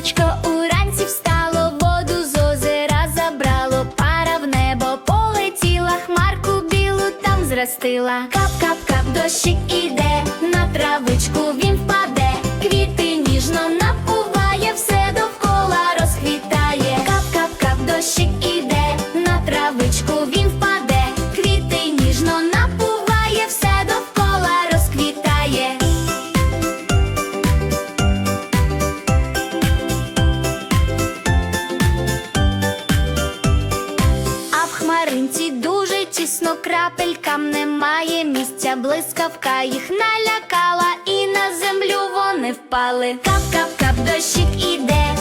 сонечко уранці встало, воду з озера забрало, пара в небо полетіла, хмарку білу там зростила. Кап-кап-кап, дощик іде, на травичку він впаде, квіти ніжно напуває, все довкола розхвітає, Кап-кап-кап, дощик. Хмаринці дуже тісно крапелькам немає місця, блискавка їх налякала, і на землю вони впали. Кап-кап-кап, дощик іде,